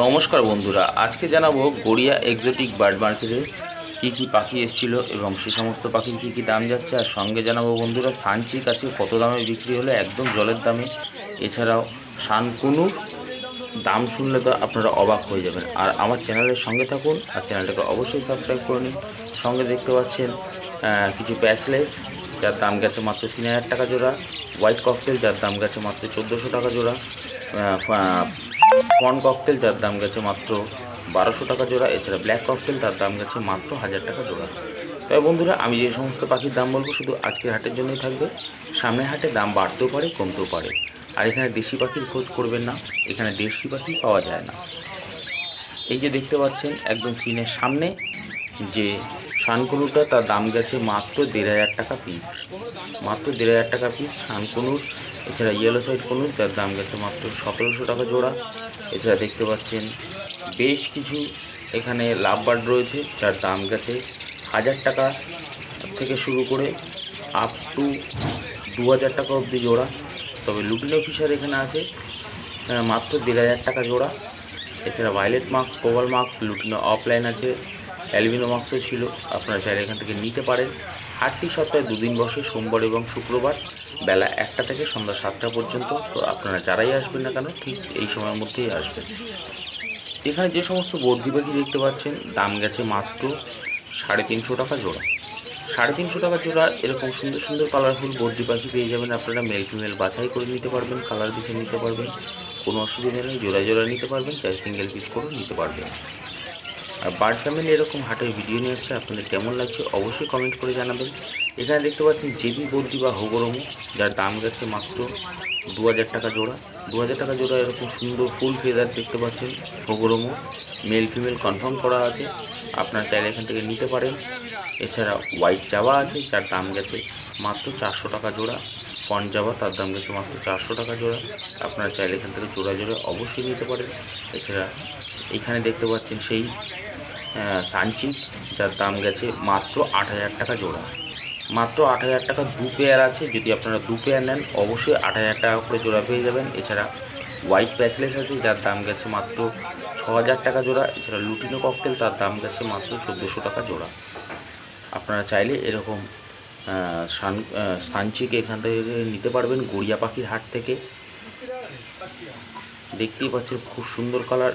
নমস্কার বন্ধুরা, আজকে জানাব গড়িয়া এক্সোটিক বার্ড মার্কেটে কী কী পাখি এসেছিল এবং সে সমস্ত পাখির কী কী দাম যাচ্ছে। আর সঙ্গে জানাব বন্ধুরা সানচিক আছে কত দামে বিক্রি হলে, একদম জলের দামে। এছাড়াও শানকুনুর দাম শুনলে তো আপনারা অবাক হয়ে যাবেন। আর আমার চ্যানেলের সঙ্গে থাকুন আর চ্যানেলটাকে অবশ্যই সাবস্ক্রাইব করে নিন। সঙ্গে দেখতে পাচ্ছেন কিছু প্যাচলেস, যার দাম গেছে মাত্র তিন হাজার টাকা জোড়া। হোয়াইট ককটেল, যার দাম গেছে মাত্র চোদ্দোশো টাকা জোড়া। ফন ককটেল যার দাম গেছে মাত্র বারোশো টাকা জোড়া, এছাড়া ব্ল্যাক ককটেল তার দাম গেছে মাত্র হাজার টাকা জোড়া। তবে বন্ধুরা, আমি যে সমস্ত পাখির দাম বলব শুধু আজকের হাটের জন্যই থাকবে। সামনের হাটে দাম বাড়তেও পারে, কমতেও পারে। আর এখানে দেশি পাখির খোঁজ করবেন না, এখানে দেশি পাখি পাওয়া যায় না। এই যে দেখতে পাচ্ছেন, একদম স্ক্রিনের সামনে, যে শানকুনুরটা তার দাম গেছে মাত্র দেড় হাজার টাকা পিস মাত্র দেড় হাজার টাকা পিস শানকুনুর এছাড়া ইয়েলো সাইড কুনুর যার দাম গেছে মাত্র সতেরোশো টাকা জোড়া। এছাড়া দেখতে পাচ্ছেন বেশ কিছু এখানে লাভ বার্ড রয়েছে, যার দাম গেছে হাজার টাকা থেকে শুরু করে আপ টু দু হাজার টাকা অবধি জোড়া। তবে লুটিনো ফিশার এখানে আছে মাত্র দেড় হাজার টাকা জোড়া। এছাড়া violet marks cobalt marks lutino offline আছে অ্যালবিনো মার্কসও ছিল। আপনারা চাইলে এখান থেকে নিতে পারেন। হাটটি সপ্তাহে দুদিন বসে সোমবার এবং শুক্রবার বেলা একটা থেকে সন্ধ্যা সাতটা পর্যন্ত। তো আপনারা যারাই আসবেন না কেন, ঠিক এই সময়ের মধ্যেই আসবেন। এখানে যে সমস্ত বর্জি পাখি দেখতে পাচ্ছেন, দাম গেছে মাত্র সাড়ে তিনশো টাকা জোড়া। সাড়ে তিনশো টাকা জোড়া এরকম সুন্দর সুন্দর কালারফুল বর্জি পাখি পেয়ে যাবেন আপনারা। মেল ফিমেল বাছাই করে নিতে পারবেন কালার বেছে নিতে পারবেন। কোনো অসুবিধা নেই জোড়া জোড়া নিতে পারবেন, চাই সিঙ্গেল পিস করে নিতে পারবেন। আর বার্ড ফ্যামিলি এরকম হাটের ভিডিও নিয়ে আসছে আপনাদের কেমন লাগছে অবশ্যই কমেন্ট করে জানাবেন। এখানে দেখতে পাচ্ছেন জেবি বর্দি বা হোগরমু যার দাম গেছে মাত্র দু হাজার টাকা জোড়া। দু হাজার টাকা জোড়া এরকম সুন্দর ফুল ফেদার দেখতে পাচ্ছেন হোগরমু মেল ফিমেল কনফার্ম করা আছে। আপনার চাইলে এখান থেকে নিতে পারেন। এছাড়া হোয়াইট জাবা আছে, যার দাম গেছে মাত্র চারশো টাকা জোড়া। পন জাবা, তার দাম গেছে মাত্র চারশো টাকা জোড়া। আপনারা চাইলে এখান থেকে জোড়া জোড়া অবশ্যই নিতে পারেন। এছাড়া এখানে দেখতে পাচ্ছেন সেই সানচিক যার দাম গেছে মাত্র আট হাজার টাকা জোড়া। মাত্র আট হাজার টাকা দু পেয়ার আছে, যদি আপনারা দু পেয়ার নেন, অবশ্যই আট হাজার টাকা করে জোড়া পেয়ে যাবেন। এছাড়া হোয়াইট প্যাচলেস আছে, যার দাম গেছে মাত্র ছ হাজার টাকা জোড়া। এছাড়া লুটিনো ককটেল তার দাম গেছে মাত্র চোদ্দোশো টাকা জোড়া। আপনারা চাইলে এরকম সান সানচিক এখান থেকে নিতে পারবেন গড়িয়া পাখির হাট থেকে। দেখতেই পাচ্ছেন খুব সুন্দর কালার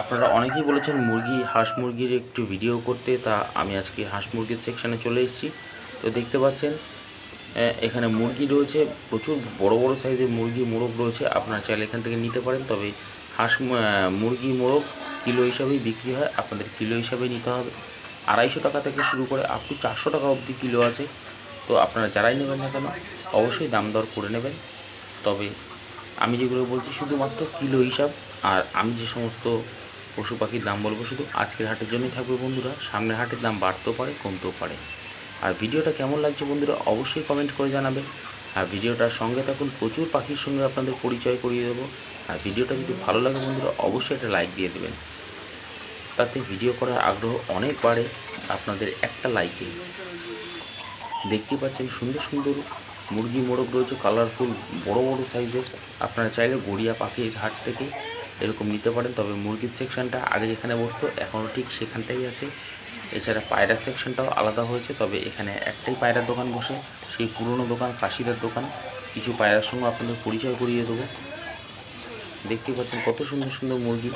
আপনারা অনেকেই বলেছেন মুরগি, হাঁস মুরগির একটু ভিডিও করতে, তা আমি আজকে হাঁস মুরগির সেকশানে চলে এসেছি। তো দেখতে পাচ্ছেন এখানে মুরগি রয়েছে, প্রচুর বড় বড় সাইজের মুরগি মোরগ রয়েছে, আপনারা চাইলে এখান থেকে নিতে পারেন, তবে হাঁস মুরগি মোরগ কিলো হিসাবেই বিক্রি হয়, আপনাদের কিলো হিসাবে নিতে হবে। আড়াইশো টাকা থেকে শুরু করে আপ টু চারশো টাকা অবধি কিলো আছে, তো আপনারা যারাই নেবেন না কেন, অবশ্যই দাম দর করে নেবেন। তবে আমি যেগুলো বলছি, শুধুমাত্র কিলো হিসাব, আর আমি যে সমস্ত পশু পাখির দাম বলব শুধু আজকের হাটের জন্যই থাকবে বন্ধুরা। সামনের হাটের দাম বাড়তেও পারে, কমতেও পারে। আর ভিডিওটা কেমন লাগছে বন্ধুরা অবশ্যই কমেন্ট করে জানাবেন। আর ভিডিওটার সঙ্গে থাকুন, প্রচুর পাখির সঙ্গে আপনাদের পরিচয় করিয়ে দেবো। আর ভিডিওটা যদি ভালো লাগে বন্ধুরা, অবশ্যই একটা লাইক দিয়ে দেবেন। তাতে ভিডিও করার আগ্রহ অনেক বাড়ে আপনাদের একটা লাইকে দেখতে পাচ্ছেন সুন্দর সুন্দর মুরগি মোরগ রয়েছে কালারফুল বড় বড় সাইজের আপনারা চাইলে গড়িয়া পাখির হাট থেকে এরকম নিতে পারেন। তবে মুরগির সেকশনটা আগে যেখানে বসতো এখনও ঠিক সেখানটাই আছে। এছাড়া পায়রা সেকশনটাও আলাদা হয়েছে, তবে এখানে একটাই পায়রার দোকান বসে, সেই পুরনো দোকান কাশিদার দোকান। কিছু পায়রার সঙ্গে আপনাদের পরিচয় করিয়ে দেবো। দেখতে পাচ্ছেন কত সুন্দর সুন্দর মুরগি।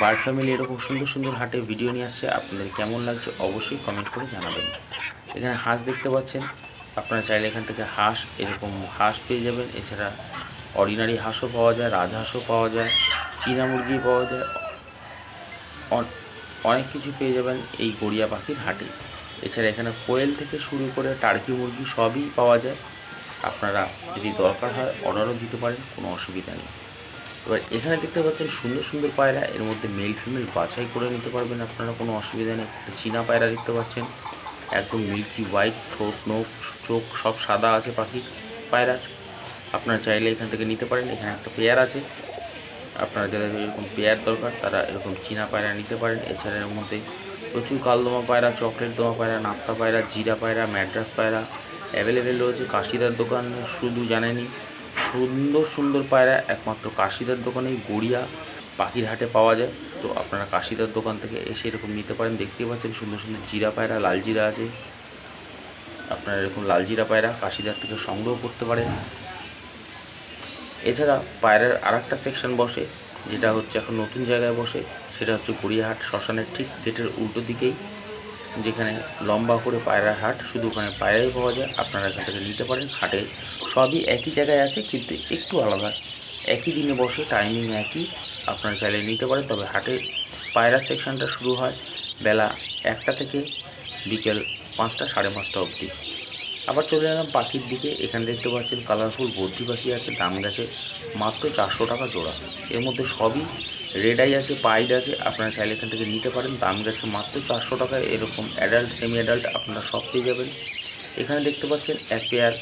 বার্ড ফ্যামিলি এরকম সুন্দর সুন্দর হাটে ভিডিও নিয়ে আসছে। আপনাদের কেমন লাগছে অবশ্যই কমেন্ট করে জানাবেন। এখানে হাঁস দেখতে পাচ্ছেন। আপনারা চাইলে এখান থেকে হাঁস, এরকম হাঁস পেয়ে যাবেন। এছাড়া অর্ডিনারি হাঁসও পাওয়া যায় রাজহাঁসও পাওয়া যায়, চীনা মুরগি পাওয়া যায়। অন- অনেক কিছু পেয়ে যাবেন এই গড়িয়া পাখির হাটে। এছাড়া এখানে কোয়েল থেকে শুরু করে টার্কি মুরগি সবই পাওয়া যায়। আপনারা যদি দরকার হয় অর্ডারও দিতে পারেন, কোনো অসুবিধা নেই। এবার এখানে দেখতে পাচ্ছেন সুন্দর সুন্দর পায়রা, এর মধ্যে মেল ফিমেল বাছাই করে নিতে পারবেন আপনারা, কোনো অসুবিধা নেই। একটা চীনা পায়রা দেখতে পাচ্ছেন, একদম মিল্কি হোয়াইট, ঠোঁট, নোখ, চোখ সব সাদা আছে পাখির পায়রার। আপনারা চাইলে এখান থেকে নিতে পারেন, এখানে একটা পেয়ার আছে। আপনারা যাদের এরকম পেয়ার দরকার, তারা এরকম চীনা পায়রা নিতে পারেন। এছাড়া এর মধ্যে প্রচুর কালদমা পায়রা, চকলেট দমা পায়রা, নাপ্তা পায়রা, জিরা পায়রা, ম্যাড্রাস পায়রা অ্যাভেলেবেল রয়েছে। কাশিদার দোকান শুধু জানেনি সুন্দর সুন্দর পায়রা, একমাত্র কাশিদার দোকানেই গড়িয়া পাখির হাটে পাওয়া যায়। তো আপনারা কাশিদার দোকান থেকে এসে এরকম নিতে পারেন। দেখতেই পাচ্ছেন সুন্দর সুন্দর জিরা পায়রা, লাল জিরা আছে। আপনারা এরকম লাল জিরা পায়রা কাশিদার থেকে সংগ্রহ করতে পারেন। এছাড়া পায়রার আর একটা সেকশন বসে, যেটা হচ্ছে এখন নতুন জায়গায় বসে, সেটা হচ্ছে গড়িয়াহাট শ্মশানের ঠিক গেটের উল্টো দিকেই, যেখানে লম্বা করে পায়রার হাট, শুধু ওখানে পায়রাই পাওয়া যায়, আপনারা এখান থেকে নিতে পারেন হাটে। সবই একই জায়গায় আছে, কিন্তু একটু আলাদা। একই দিনে বসে টাইমিং একই, আপনারা চাইলে নিতে পারেন, তবে হাটে পায়রা সেকশনটা শুরু হয় বেলা একটা থেকে বিকেল পাঁচটা, সাড়ে পাঁচটা অবধি। আবার চলে এলাম পাখির দিকে। এখানে দেখতে পাচ্ছেন কালারফুল বদ্রি পাখি আছে, দাম গেছে মাত্র চারশো টাকা জোড়া। এর মধ্যে সবই রেড আই আছে পাইড আছে, আপনারা চাইলে এখান থেকে নিতে পারেন। দাম গেছে মাত্র চারশো টাকায় এরকম অ্যাডাল্ট সেমি অ্যাডাল্ট আপনারা সব পেয়ে যাবেন। এখানে দেখতে পাচ্ছেন এক পেয়ার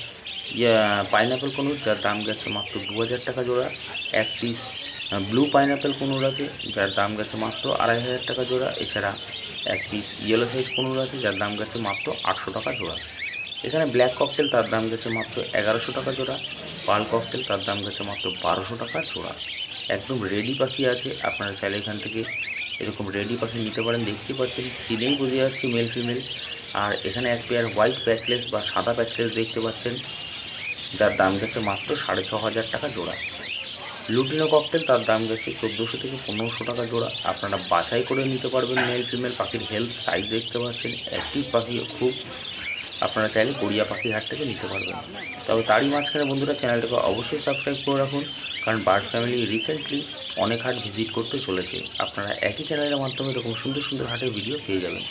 পাইনাপেল কনুর, যার দাম গেছে মাত্র দু হাজার টাকা জোড়া। এক পিস ব্লু পাইনাপেল কনুর আছে, যার দাম গেছে মাত্র আড়াই হাজার টাকা জোড়া। এছাড়া এক পিস ইয়েলো সাইজ কনুর আছে, যার দাম গেছে মাত্র আটশো টাকা জোড়া। এখানে ব্ল্যাক ককটেল তার দাম গেছে মাত্র এগারোশো টাকা জোড়া পাল ককটেল তার দাম গেছে মাত্র বারোশো টাকা জোড়া। একদম রেডি পাখি আছে, আপনারা চাইলে এখান থেকে এরকম রেডি পাখি নিতে পারেন। দেখতে পাচ্ছেন থ্রিনেই বোঝা যাচ্ছে মেল ফিমেল আর এখানে এক পেয়ার হোয়াইট প্যাচলেস বা সাদা প্যাচলেস দেখতে পাচ্ছেন, যার দাম গেছে মাত্র সাড়ে ছ হাজার টাকা জোড়া। লুটিনো ককটেল তার দাম গেছে চোদ্দোশো থেকে পনেরোশো টাকা জোড়া। আপনারা বাছাই করে নিতে পারবেন মেল ফিমেল পাখির হেলথ সাইজ দেখতে পাচ্ছেন। অ্যাক্টিভ পাখি খুব আপনারা চাইলে গড়িয়া পাখির হাট থেকে নিতে পারবেন। তবে তারই মাঝখানে বন্ধুরা চ্যানেলটাকে অবশ্যই সাবস্ক্রাইব করে রাখুন, কারণ বার্ড ফ্যামিলি রিসেন্টলি অনেক হাট ভিজিট করতে চলেছে। আপনারা একই চ্যানেলের মাধ্যমে এরকম সুন্দর সুন্দর হাটের ভিডিও পেয়ে যাবেন।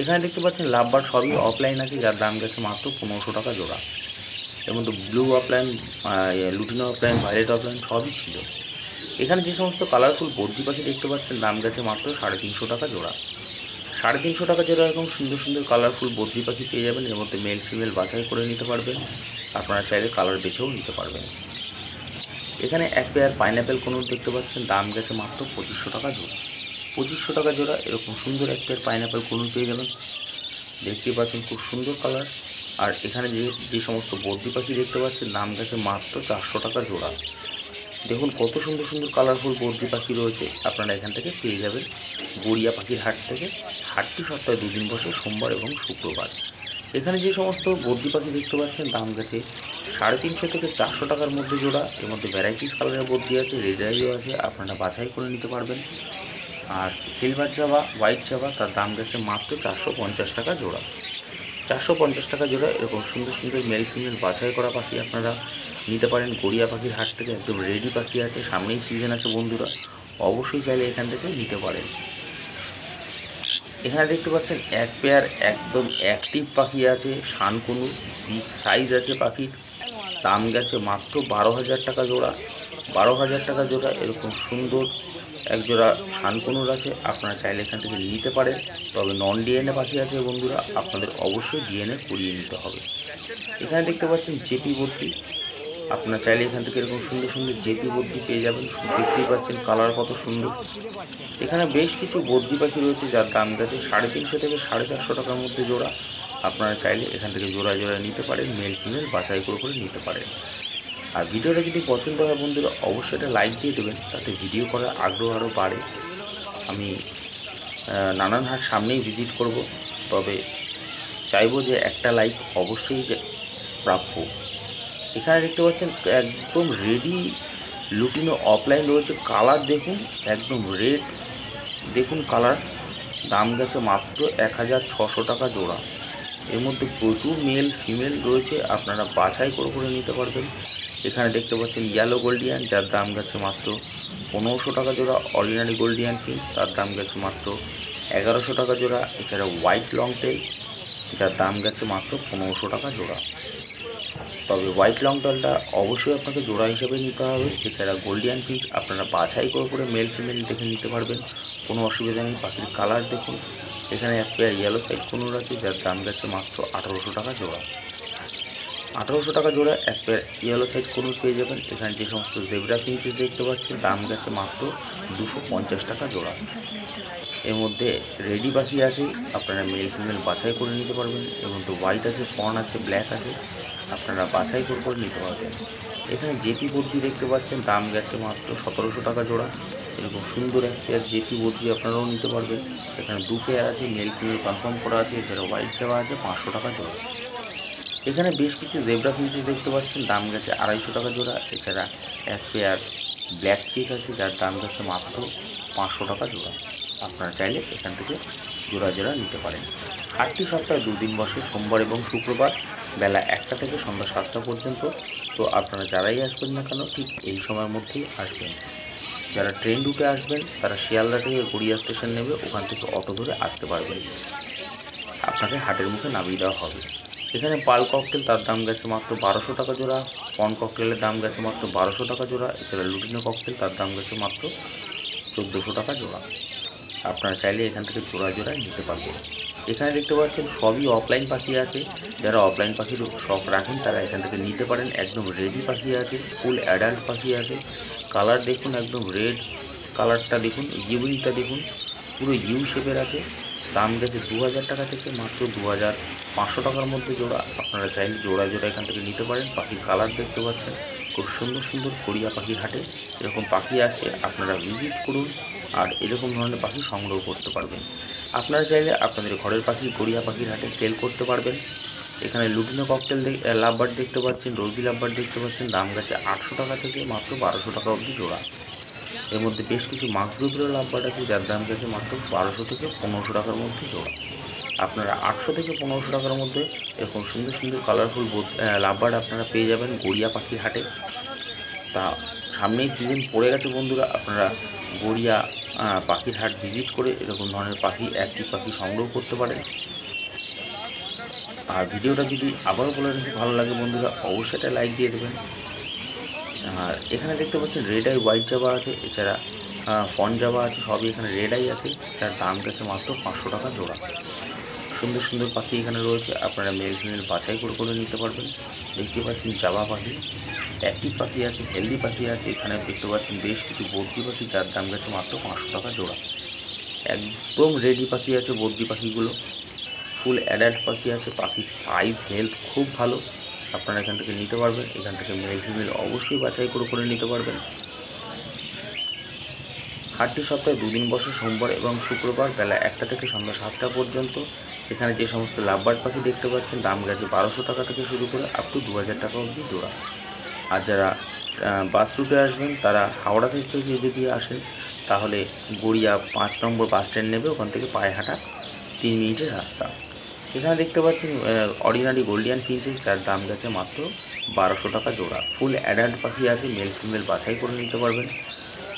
এখানে দেখতে পাচ্ছেন লাভ বার্ড সবই অফলাইন আছে, যার দাম গেছে মাত্র পনেরোশো টাকা জোড়া। এর মধ্যে blue offline lutino offline violet offline সবই ছিল। এখানে যে সমস্ত কালারফুল বর্জি পাখি দেখতে পাচ্ছেন, দাম গেছে মাত্র সাড়ে তিনশো টাকা জোড়া। সাড়ে তিনশো টাকা জোড়া এরকম সুন্দর সুন্দর কালারফুল বদ্রি পাখি পেয়ে যাবেন, এর মধ্যে মেল ফিমেল বাছাই করে নিতে পারবেন। আপনারা চাইলে কালার বেছেও নিতে পারবেন। এখানে এক পেয়ার পাইনাপেল কোনো দেখতে পাচ্ছেন, দাম গেছে মাত্র পঁচিশশো টাকা জোড়া। পঁচিশশো টাকা জোড়া, এরকম সুন্দর এক পেয়ার পাইনাপেল কোনো পেয়ে যাবেন। দেখতেই পাচ্ছেন খুব সুন্দর কালার আর এখানে যে যে সমস্ত বদ্রি পাখি দেখতে পাচ্ছেন, দাম গেছে মাত্র চারশো টাকা জোড়া। দেখুন কত সুন্দর সুন্দর কালারফুল বদ্রি পাখি রয়েছে, আপনারা এখান থেকে পেয়ে যাবেন। গড়িয়া পাখির হাট থেকে। হাটটি সপ্তাহে দুদিন বসে সোমবার এবং শুক্রবার। এখানে যে সমস্ত বদ্রি পাখি দেখতে পাচ্ছেন, দাম গেছে সাড়ে তিনশো থেকে চারশো টাকার মধ্যে জোড়া। এর মধ্যে ভ্যারাইটিস কালারের বদ্রি আছে রেড আইও আছে, আপনারা বাছাই করে নিতে পারবেন। আর সিলভার জাবা হোয়াইট জাবা তার দাম গেছে মাত্র চারশো পঞ্চাশ টাকা জোড়া। চারশো পঞ্চাশ টাকা জোড়া, এরকম সুন্দর সুন্দর মেল ফিমেল বাছাই করা পাখি আপনারা নিতে পারেন। গড়িয়া পাখির হাট থেকে একদম রেডি পাখি আছে, সামনেই সিজন আছে বন্ধুরা। অবশ্যই চাইলে এখান থেকে নিতে পারেন। এখানে দেখতে পাচ্ছেন এক পেয়ার একদম অ্যাক্টিভ পাখি আছে শানকুনু বিগ সাইজ আছে পাখির। দাম গেছে মাত্র বারো হাজার টাকা জোড়া। বারো হাজার টাকা জোড়া, এরকম সুন্দর এক জোড়া শানকুনুর আছে। আপনারা চাইলে এখান থেকে নিতে পারেন। তবে নন ডিএনএ পাখি আছে বন্ধুরা, আপনাদের অবশ্যই ডিএনএ করিয়ে নিতে হবে। এখানে দেখতে পাচ্ছেন জেপি বর্জি আপনারা চাইলে এখান থেকে এরকম সুন্দর সুন্দর জেপি বর্জি পেয়ে যাবেন। দেখতেই পাচ্ছেন কালার কত সুন্দর। এখানে বেশ কিছু বর্জি পাখি রয়েছে যার দাম গেছে সাড়ে তিনশো থেকে সাড়ে চারশো টাকার মধ্যে জোড়া। আপনারা চাইলে এখান থেকে জোড়া জোড়া নিতে পারেন, মেল ফিমেল বাছাই করে করে নিতে পারেন। আর ভিডিওটা যদি পছন্দ হয় বন্ধুরা, অবশ্যই এটা লাইক দিয়ে দেবেন, তাতে ভিডিও করার আগ্রহ আরও বাড়ে। আমি নানান হাট সামনেই ভিজিট করব, তবে চাইব যে একটা লাইক অবশ্যই প্রাপ্য। এখানে দেখতে পাচ্ছেন একদম রেডি লুটিনো অফলাইন রয়েছে। কালার দেখুন, একদম রেড দেখুন কালার দাম গেছে মাত্র এক হাজার ছশো টাকা জোড়া। এর মধ্যে প্রচুর মেল ফিমেল রয়েছে। আপনারা বাছাই করে করে নিতে পারবেন। এখানে দেখতে পাচ্ছেন ইয়েলো গোল্ডিয়ান যার দাম গেছে মাত্র পনেরোশো টাকা জোড়া। অর্ডিনারি গোল্ডিয়ান ফিঞ্চ তার দাম গেছে মাত্র এগারোশো টাকা জোড়া। এছাড়া হোয়াইট লং টেল যার দাম গেছে মাত্র পনেরোশো টাকা জোড়া। তবে হোয়াইট লং টেলটা অবশ্যই আপনাকে জোড়া হিসেবে নিতে হবে। এছাড়া গোল্ডিয়ান ফিঞ্চ আপনারা বাছাই করে করে মেল ফিমেল দেখে নিতে পারবেন। কোনো অসুবিধা নেই। পাখির কালার দেখুন। এখানে এক পেয়ার ইয়েলো সাইড কোনোর আছে, যার দাম গেছে মাত্র আঠারোশো টাকা জোড়া। আঠারোশো টাকা জোড়া এক পেয়ার ইয়েলো সাইড কোনোর পেয়ে যাবেন। এখানে যে সমস্ত জেব্রা ফিঞ্চেস দেখতে পাচ্ছেন, দাম গেছে মাত্র দুশো পঞ্চাশ টাকা জোড়া। এর মধ্যে রেডি পাখি আছে। আপনারা মেল ফিমেল বাছাই করে নিতে পারবেন। এবং তো হোয়াইট আছে ফন আছে ব্ল্যাক আছে। আপনারা বাছাই করে করে নিতে পারবেন। এখানে জেপি বদ্রি দেখতে পাচ্ছেন, দাম গেছে মাত্র সতেরোশো টাকা জোড়া। এরকম সুন্দর এক পেয়ার জেপি বদ্রি আপনারাও নিতে পারবেন। এখানে দু পেয়ার আছে মেল ফিমেল কনফার্ম করা আছে এছাড়া হোয়াইট যাওয়া আছে, পাঁচশো টাকা জোড়া। এখানে বেশ কিছু জেব্রা ফিঞ্চেস দেখতে পাচ্ছেন, দাম গেছে আড়াইশো টাকা জোড়া। এছাড়া এক পেয়ার ব্ল্যাক চিক আছে, যার দাম গেছে মাত্র পাঁচশো টাকা জোড়া। আপনারা চাইলে এখান থেকে জোড়া জোড়া নিতে পারেন। হাটটি সপ্তাহে দুদিন বসে, সোমবার এবং শুক্রবার বেলা একটা থেকে সন্ধ্যা সাতটা পর্যন্ত। তো আপনারা যারাই আসবেন না কেন, ঠিক এই সময়ের মধ্যেই আসবেন। যারা ট্রেন রুটে আসবেন, তারা শিয়ালদা থেকে গড়িয়া স্টেশন নেবে, ওখান থেকে অটো ধরে আসতে পারবেন। আপনাকে হাটের মুখে নামিয়ে দেওয়া হবে। এখানে পাল ককটেল তার দাম গেছে মাত্র বারোশো টাকা জোড়া, পন ককটেলের দাম গেছে মাত্র বারোশো টাকা জোড়া, এছাড়া লুটিনো ককটেল তার দাম গেছে মাত্র চোদ্দোশো টাকা জোড়া। আপনারা চাইলে এখান থেকে জোড়া জোড়ায় নিতে পারবেন। এখানে দেখতে পাচ্ছেন সবই অফলাইন পাখি আছে। যারা অফলাইন পাখির শখ রাখেন, তারা এখান থেকে নিতে পারেন। একদম রেডি পাখি আছে ফুল অ্যাডাল্ট পাখি আছে। কালার দেখুন, একদম রেড কালারটা দেখুন ইউরিটা দেখুন, পুরো ইউ শেপের আছে। দাম গেছে দু হাজার টাকা থেকে মাত্র দু হাজার পাঁচশো টাকার মধ্যে জোড়া। আপনারা চাইলে জোড়া জোড়া এখান থেকে নিতে পারেন। পাখির কালার দেখতে পাচ্ছেন। খুব সুন্দর সুন্দর কোরিয়া পাখির হাটে এরকম পাখি আসছে আপনারা ভিজিট করুন আর এরকম ধরনের পাখি সংগ্রহ করতে পারবেন। আপনারা চাইলে আপনাদের ঘরের পাখি কোরিয়া পাখির হাটে সেল করতে পারবেন। এখানে লুটিনো ককটেল লাভবার দেখতে পাচ্ছেন রোজি লাভবার দেখতে পাচ্ছেন, দাম গেছে আটশো টাকা থেকে মাত্র বারোশো টাকা অবধি জোড়া। এর মধ্যে বেশ কিছু মাস্ক গ্রুপেরও লাভবার্ড আছে যার দাম গেছে মাত্র বারোশো থেকে পনেরোশো টাকার মধ্যে জোড়া। আপনারা আটশো থেকে পনেরোশো টাকার মধ্যে এরকম সুন্দর সুন্দর কালারফুল লাভবার্ড আপনারা পেয়ে যাবেন গড়িয়া পাখির হাটে। তা সামনেই সিজন পড়ে গেছে বন্ধুরা, আপনারা গড়িয়া পাখির হাট ভিজিট করে এরকম ধরনের পাখি, একটি পাখি সংগ্রহ করতে পারেন। আর ভিডিওটা যদি আবারও বলে রাখি, ভালো লাগে বন্ধুরা, অবশ্যই একটা লাইক দিয়ে দেবেন। আর এখানে দেখতে পাচ্ছেন রেড আই হোয়াইট জাবা আছে, এছাড়া ফন জাবা আছে, সবই এখানে রেড আই আছে, যার দাম গেছে মাত্র পাঁচশো টাকা জোড়া। সুন্দর সুন্দর পাখি এখানে রয়েছে। আপনারা মেল বাছাই করে করে নিতে পারবেন। দেখতে পাচ্ছেন জাবা পাখি। অ্যাক্টিভ পাখি আছে, হেলদি পাখি আছে। এখানে দেখতে পাচ্ছেন বেশ কিছু বদ্রি পাখি, যার দাম গেছে মাত্র পাঁচশো টাকা জোড়া। একদম রেডি পাখি আছে বদ্রি পাখিগুলো। ফুল অ্যাডাল্ট পাখি আছে। পাখির সাইজ হেলথ খুব ভালো। আপনারা এখান থেকে নিতে পারবেন। এখান থেকে মেল ফিমেল অবশ্যই বাছাই করে করে নিতে পারবেন। হাটটি সপ্তাহে দুদিন বসে সোমবার এবং শুক্রবার বেলা একটা থেকে সন্ধ্যা সাতটা পর্যন্ত। এখানে যে সমস্ত লাভবার্ড পাখি দেখতে পাচ্ছেন, দাম গেছে বারোশো টাকা থেকে শুরু করে আপ টু দু হাজার টাকা অবধি জোড়া। আর যারা বাস রুটে আসবেন, তারা হাওড়া থেকে যদি দিয়ে আসেন, তাহলে গড়িয়া পাঁচ নম্বর বাস স্ট্যান্ড নেবে, ওখান থেকে পায়ে হাঁটা তিন মিনিটের রাস্তা। এখানে দেখতে পাচ্ছেন অর্ডিনারি গোল্ডিয়ান ফিঞ্চেস যার দাম গেছে মাত্র বারোশো টাকা জোড়া। ফুল অ্যাডাল্ট পাখি আছে মেল ফিমেল বাছাই করে নিতে পারবেন।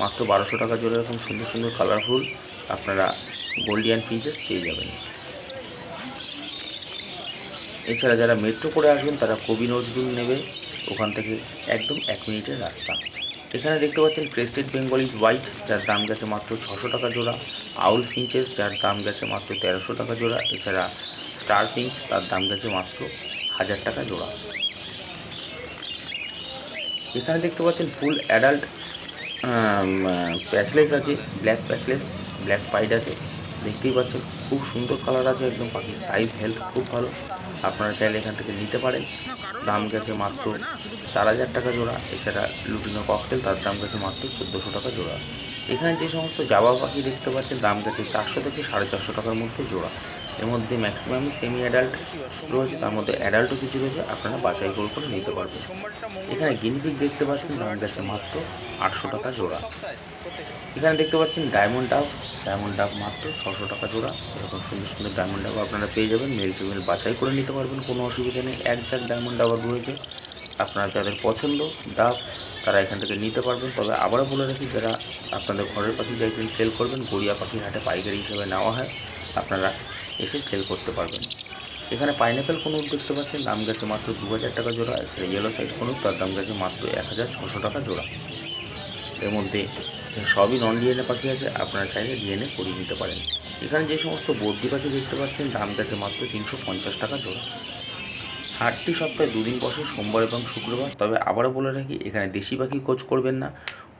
মাত্র বারোশো টাকা জোড়া এরকম সুন্দর সুন্দর কালারফুল আপনারা গোল্ডিয়ান ফিঞ্চেস পেয়ে যাবেন। এছাড়া যারা মেট্রো করে আসবেন, তারা কবি নজরুল নেবে। ওখান থেকে একদম এক মিনিটের রাস্তা। এখানে দেখতে পাচ্ছেন ক্রেস্টেড বেঙ্গলিজ হোয়াইট যার দাম গেছে মাত্র ছশো টাকা জোড়া। আউল ফিঞ্চেস যার দাম গেছে মাত্র তেরোশো টাকা জোড়া। এছাড়া স্টার ফিঞ্চ তার দাম গেছে মাত্র হাজার টাকা জোড়া। এখানে দেখতে পাচ্ছেন ফুল অ্যাডাল্ট প্যাচলেস আছে ব্ল্যাক প্যাচলেস ব্ল্যাক পাইড আছে। দেখতেই পাচ্ছেন, খুব সুন্দর কালার আছে একদম পাখির সাইজ হেলথ খুব ভালো। আপনারা চাইলে এখান থেকে নিতে পারেন। দাম গেছে মাত্র চার হাজার টাকা জোড়া। এছাড়া লুটিনো ককটেল তার দাম গেছে মাত্র চোদ্দোশো টাকা জোড়া। এখানে যে সমস্ত জাবা পাখি দেখতে পাচ্ছেন, দাম গেছে চারশো থেকে সাড়ে চারশো টাকার মধ্যে জোড়া। এর মধ্যে ম্যাক্সিমামই সেমি অ্যাডাল্ট রয়েছে, তার মধ্যে অ্যাডাল্টও কিছু রয়েছে, আপনারা বাছাই করে করে নিতে পারবেন। এখানে গিনিপিক দেখতে পাচ্ছেন দাম গেছে মাত্র আটশো টাকা জোড়া। এখানে দেখতে পাচ্ছেন ডায়মন্ড ডাব ডায়মন্ড ডাব মাত্র ছশো টাকা জোড়া। এরকম সুন্দর সুন্দর ডায়মন্ড ডাব আপনারা পেয়ে যাবেন মেল ফিমেল বাছাই করে নিতে পারবেন, কোনো অসুবিধা নেই। এক ঝাঁক ডায়মন্ড ডাব রয়েছে। আপনার যাদের পছন্দ ডাব তারা এখান থেকে নিতে পারবেন। তবে আবারও বলে রাখি, যারা আপনাদের ঘরের পাখি চাইছেন সেল করবেন। গড়িয়া পাখির হাটে পাইকারি হিসেবে নেওয়া হয়। আপনারা এসে সেল করতে পারবেন। এখানে পাইনাপেল কোনো দেখতে পাচ্ছেন। দাম গেছে মাত্র দু হাজার টাকা জোড়া। এছাড়া ইয়েলো সাইড কোনো তার দাম গেছে মাত্র এক হাজার ছশো টাকা জোড়া। এর মধ্যে সবই নন ডিএনএ পাখি আছে। আপনারা চাইলে ডিএনএ করিয়ে নিতে পারেন। এখানে যে সমস্ত বর্দি পাখি দেখতে পাচ্ছেন, দাম গেছে মাত্র তিনশো পঞ্চাশ টাকা জোড়া। হাটটি সপ্তাহে দুদিন বসে সোমবার এবং শুক্রবার। তবে আবারও বলে রাখি, এখানে দেশি পাখি খোঁজ করবেন না।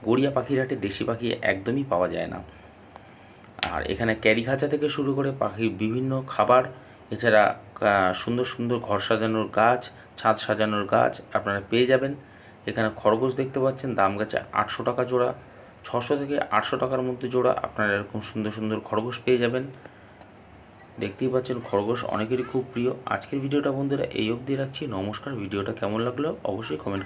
গড়িয়া পাখির হাটে দেশি পাখি একদমই পাওয়া যায় না। আর এখানে ক্যারি খাঁচা থেকে শুরু করে পাখির বিভিন্ন খাবার, এছাড়া সুন্দর সুন্দর ঘর সাজানোর গাছ, ছাদ সাজানোর গাছ আপনারা পেয়ে যাবেন। এখানে খরগোশ দেখতে পাচ্ছেন, দাম গেছে আটশো টাকা জোড়া। ছশো থেকে আটশো টাকার মধ্যে জোড়া আপনারা এরকম সুন্দর সুন্দর খরগোশ পেয়ে যাবেন। দেখতেই পাচ্ছেন খরগোশ অনেকেরই খুব প্রিয়। আজকের ভিডিওটা বন্ধুরা এই অবধি রাখছি। নমস্কার। ভিডিওটা কেমন লাগল অবশ্যই কমেন্ট